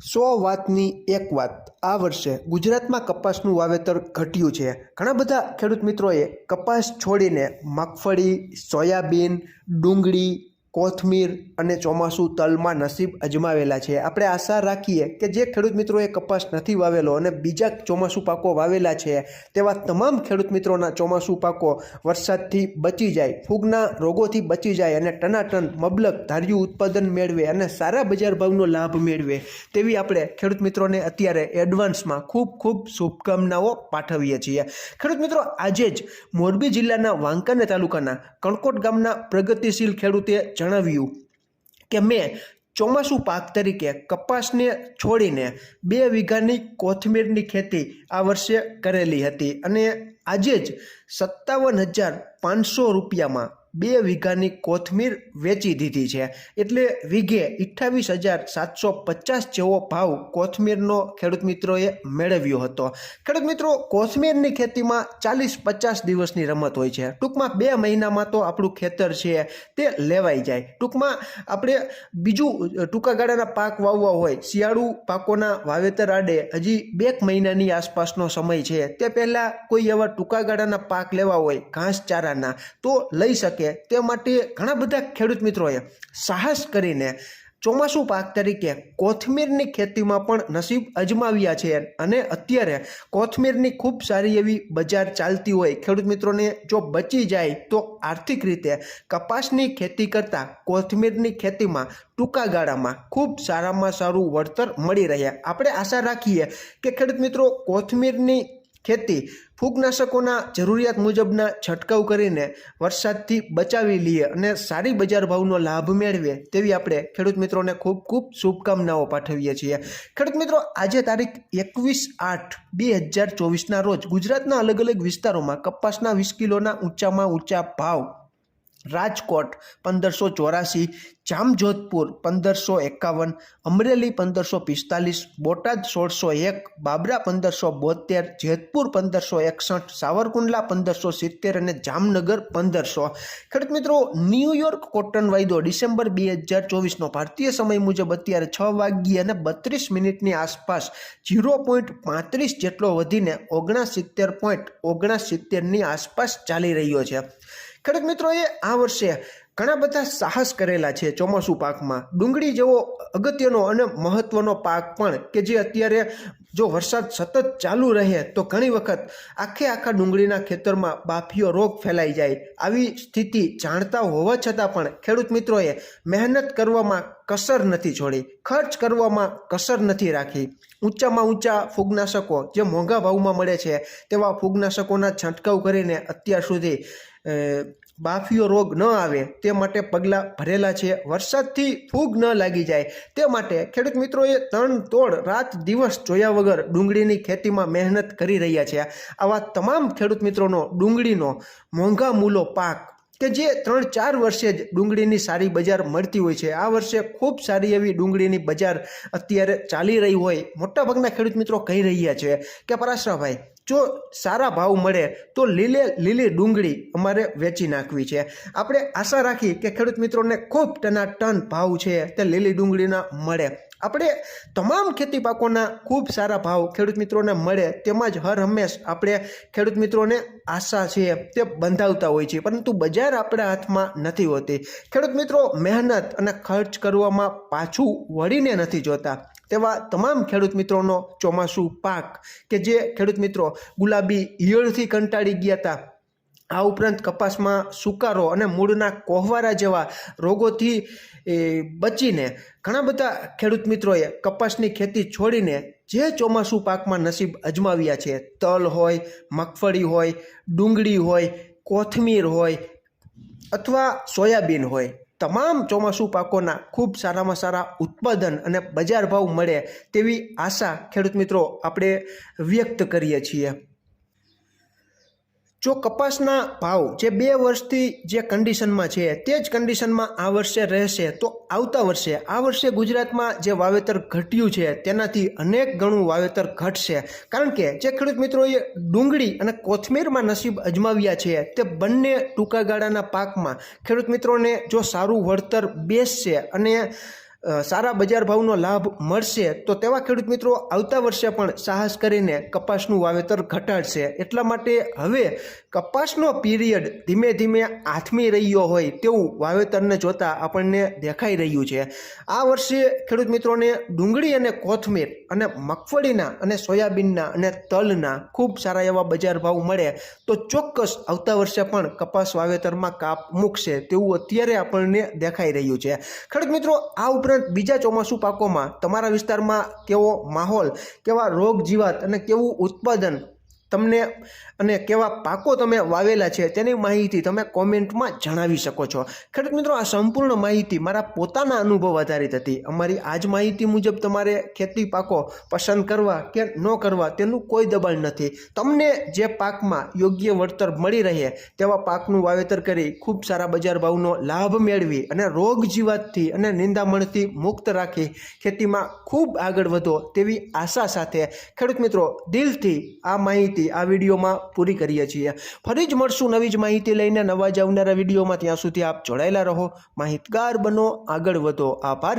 સો વાતની એક વાત. આ વર્ષે ગુજરાતમાં કપાસનું વાવેતર ઘટ્યું છે. ઘણા બધા ખેડૂત મિત્રોએ કપાસ છોડીને મગફળી, સોયાબીન, ડુંગળી કોથમીર અને ચોમાસું તલમાં નસીબ અજમાવેલા છે. આપણે આશા રાખીએ કે જે ખેડૂત મિત્રોએ કપાસ નથી વાવેલો અને બીજા ચોમાસું પાકો વાવેલા છે, તેવા તમામ ખેડૂત મિત્રોના ચોમાસું પાકો વરસાદથી બચી જાય, ફૂગના રોગોથી બચી જાય અને ટનાટન, મબલક, ધાર્યું ઉત્પાદન મેળવે અને સારા બજાર ભાવનો લાભ મેળવે, તેવી આપણે ખેડૂત મિત્રોને અત્યારે એડવાન્સમાં ખૂબ ખૂબ શુભકામનાઓ પાઠવીએ છીએ. ખેડૂત મિત્રો, આજે જ મોરબી જિલ્લાના વાંકાને તાલુકાના કણકોટ ગામના પ્રગતિશીલ ખેડૂતે જણાવ્યું કે મેં ચોમાસું પાક તરીકે કપાસને છોડીને બે વીઘાની કોથમીરની ખેતી આ વર્ષે કરેલી હતી અને આજે જ સત્તાવન હજાર પાંચસો રૂપિયામાં બે વીઘાની કોથમીર વેચી દીધી છે. એટલે વીઘે અઠ્ઠાવીસ હજાર સાતસો પચાસ જેવો ભાવ કોથમીરનો ખેડૂત મિત્રોએ મેળવ્યો હતો. ખેડૂત મિત્રો, કોથમીરની ખેતીમાં ચાલીસ પચાસ દિવસની રમત હોય છે. ટૂંકમાં બે મહિનામાં તો આપણું ખેતર છે તે લેવાઈ જાય. ટૂંકમાં આપણે બીજું ટૂંકા ગાળાના પાક વાવવા હોય, શિયાળુ પાકોના વાવેતર આડે હજી બે મહિનાની આસપાસનો સમય છે. તે પહેલાં કોઈ એવા ટૂંકા ગાળાના પાક લેવા હોય, ઘાસચારાના, તો લઈ શકે તે માટે ઘણા બધા ખેડૂત મિત્રોએ સાહસ કરીને ચોમાસું પાક તરીકે કોથમીરની ખેતીમાં પણ નસીબ અજમાવ્યા છે. અને અત્યારે કોથમીરની ખૂબ સારી એવી બજાર ચાલતી હોય, ખેડૂત મિત્રોને જો બચી જાય તો આર્થિક રીતે કપાસની ખેતી કરતાં કોથમીરની ખેતીમાં ટૂંકા ગાળામાં ખૂબ સારામાં સારું વળતર મળી રહે. આપણે આશા રાખીએ કે ખેડૂત મિત્રો, કોથમીરની ખેતી ફૂગનાશકોના જરૂરિયાત મુજબના છંટકાવ કરીને વરસાદથી બચાવી લઈએ અને સારી બજાર ભાવનો લાભ મેળવીએ તેવી આપણે ખેડૂત મિત્રોને ખૂબ ખૂબ શુભકામનાઓ પાઠવીએ છીએ. ખેડૂત મિત્રો, આજે તારીખ એકવીસ આઠ બે હજાર ચોવીસના રોજ ગુજરાતના અલગ અલગ વિસ્તારોમાં કપાસના વીસ કિલોના ઊંચામાં ઊંચા ભાવ રાજકોટ પંદરસો ચોરાસી, જામજોધપુર પંદરસો એકાવન, અમરેલી પંદરસો પિસ્તાલીસ, બોટાદ સોળસો એક, બાબરા પંદરસો બોતેર, જેતપુર પંદરસો એકસઠ, સાવરકુંડલા પંદરસો સિત્તેર અને જામનગર પંદરસો. ખેડૂત મિત્રો ન્યૂયોર્ક કોટન વાયદો ડિસેમ્બર બે હજાર ચોવીસનો ભારતીય સમય મુજબ અત્યારે છ વાગ્યે અને બત્રીસ મિનિટની આસપાસ ઝીરો પોઈન્ટ પાંત્રીસ જેટલો વધીને ઓગણસિત્તેર પોઈન્ટ ઓગણસિત્તેરની આસપાસ ચાલી રહ્યો છે. ખેડૂત મિત્રોએ આ વર્ષે ઘણા બધા સાહસ કરેલા છે ચોમાસું પાકમાં. ડુંગળી જેવો અગત્યનો અને મહત્વનો પાક પણ કે જે અત્યારે જો વરસાદ સતત ચાલુ રહે તો ઘણી વખત આખે આખા ડુંગળીના ખેતરમાં બાફીઓ રોગ ફેલાઈ જાય. આવી સ્થિતિ જાણતા હોવા છતાં પણ ખેડૂત મિત્રોએ મહેનત કરવામાં કસર નથી છોડી. ખર્ચ કરવામાં કસર નથી રાખી. ઊંચામાં ઊંચા ફૂગનાશકો જે મોંઘા ભાવમાં મળે છે, તેવા ફૂગનાશકોના છંટકાવ કરીને અત્યાર સુધી બાફીઓ રોગ ન આવે, તે માટે પગલાં ભરેલા છે. વરસાદથી ફૂગ ન લાગી જાય. તે માટે ખેડૂત મિત્રોએ ત્રણ તોડ રાત દિવસ જોયા વગર ડુંગળીની ખેતીમાં મહેનત કરી રહ્યા છે. આવા તમામ ખેડૂત મિત્રોનો ડુંગળીનો મોંઘા મૂલો પાક કે જે ત્રણ ચાર વર્ષે જ ડુંગળીની સારી બજાર મળતી હોય છે. આ વર્ષે ખૂબ સારી એવી ડુંગળીની બજાર અત્યારે ચાલી રહી હોય. મોટાભાગના ખેડૂત મિત્રો કહી રહ્યા છે કે પરાશરાભાઈ, જો સારા ભાવ મળે તો લીલે લીલી ડુંગળી અમારે વેચી નાખવી છે. આપણે આશા રાખી કે ખેડૂત મિત્રોને ખૂબ ટના ટન ભાવ છે તે લીલી ડુંગળીના મળે. આપણે તમામ ખેતી પાકોના ખૂબ સારા ભાવ ખેડૂત મિત્રોને મળે તેમજ હર હંમેશ આપણે ખેડૂત મિત્રોને આશા છે તે બંધાવતા હોય છે. પરંતુ બજાર આપણા હાથમાં નથી હોતી. ખેડૂત મિત્રો, મહેનત અને ખર્ચ કરવામાં પાછું વળીને નથી જોતા. તેવા તમામ ખેડૂત મિત્રોનો ચોમાસું પાક કે જે ખેડૂત મિત્રો ગુલાબી ઈયળથી કંટાળી ગયા હતા આ ઉપરાંત કપાસમાં સુકારો અને મૂળના કોહવારા જેવા રોગોથી બચીને ઘણા બધા ખેડૂત મિત્રોએ કપાસની ખેતી છોડીને જે ચોમાસું પાકમાં નસીબ અજમાવ્યા છે, તલ હોય, મગફળી હોય, ડુંગળી હોય, કોથમીર હોય અથવા સોયાબીન હોય, તમામ ચોમાસું પાકોના ખૂબ સારામાં સારા ઉત્પાદન અને બજાર ભાવ મળે તેવી આશા ખેડૂત મિત્રો આપણે વ્યક્ત કરીએ છીએ. જો કપાસના ભાવ જે બે વર્ષથી જે કન્ડિશનમાં છે, તે જ કન્ડિશનમાં આ વર્ષે રહેશે, તો આવતા વર્ષે, આ વર્ષે ગુજરાતમાં જે વાવેતર ઘટ્યું છે, તેનાથી અનેક ગણું વાવેતર ઘટશે. કારણ કે, જે ખેડૂત મિત્રોએ ડુંગળી અને કોથમીરમાં નસીબ અજમાવ્યા છે, તે બંને ટૂંકા ગાળાના પાકમાં ખેડૂત મિત્રોને જો સારું વળતર બેસશે અને સારા બજાર ભાવનો લાભ મળશે તો તેવા ખેડૂત મિત્રો આવતા વર્ષે પણ સાહસ કરીને કપાસનું વાવેતર ઘટાડશે. એટલા માટે હવે કપાસનો પીરિયડ ધીમે ધીમે આથમી રહ્યો હોય તેવું વાવેતરને જોતા આપણને દેખાઈ રહ્યું છે. આ વર્ષે ખેડૂત મિત્રોને ડુંગળી અને કોથમીર અને મગફળીના અને સોયાબીનના અને તલના ખૂબ સારા એવા બજાર ભાવ મળે તો ચોક્કસ આવતા વર્ષે પણ કપાસ વાવેતરમાં કાપ મૂકશે તેવું અત્યારે આપણને દેખાઈ રહ્યું છે. ખેડૂત મિત્રો, આ ઉપરાંત બીજા ચોમાસુ પાકોમાં તમારા વિસ્તારમાં કેવો માહોલ કેવા રોગ જીવાત અને કેવું ઉત્પાદન તમને અને કેવા પાકો તમે વાવેલા છે તેની માહિતી તમે કોમેન્ટમાં જણાવી શકો છો. ખેડૂત મિત્રો, આ સંપૂર્ણ માહિતી મારા પોતાના અનુભવ આધારિત હતી. અમારી આ જ માહિતી મુજબ તમારે ખેતી પાકો પસંદ કરવા કે ન કરવા તેનું કોઈ દબાણ નથી. તમને જે પાકમાં યોગ્ય વળતર મળી રહે તેવા પાકનું વાવેતર કરી ખૂબ સારા બજાર ભાવનો લાભ મેળવી અને રોગ જીવાતથી અને નિંદામણથી મુક્ત રાખી ખેતીમાં ખૂબ આગળ વધો તેવી આશા સાથે ખેડૂત મિત્રો, દિલથી આ માહિતી આ વિડીયોમાં પૂરી કરીએ છીએ. ફરી જ મળશું નવી જ માહિતી લઈને નવા જ આવનારા વિડીયોમાં. ત્યાં સુધી આપ જોડાયેલા રહો. માહિતગાર બનો, આગળ વધો. આભાર.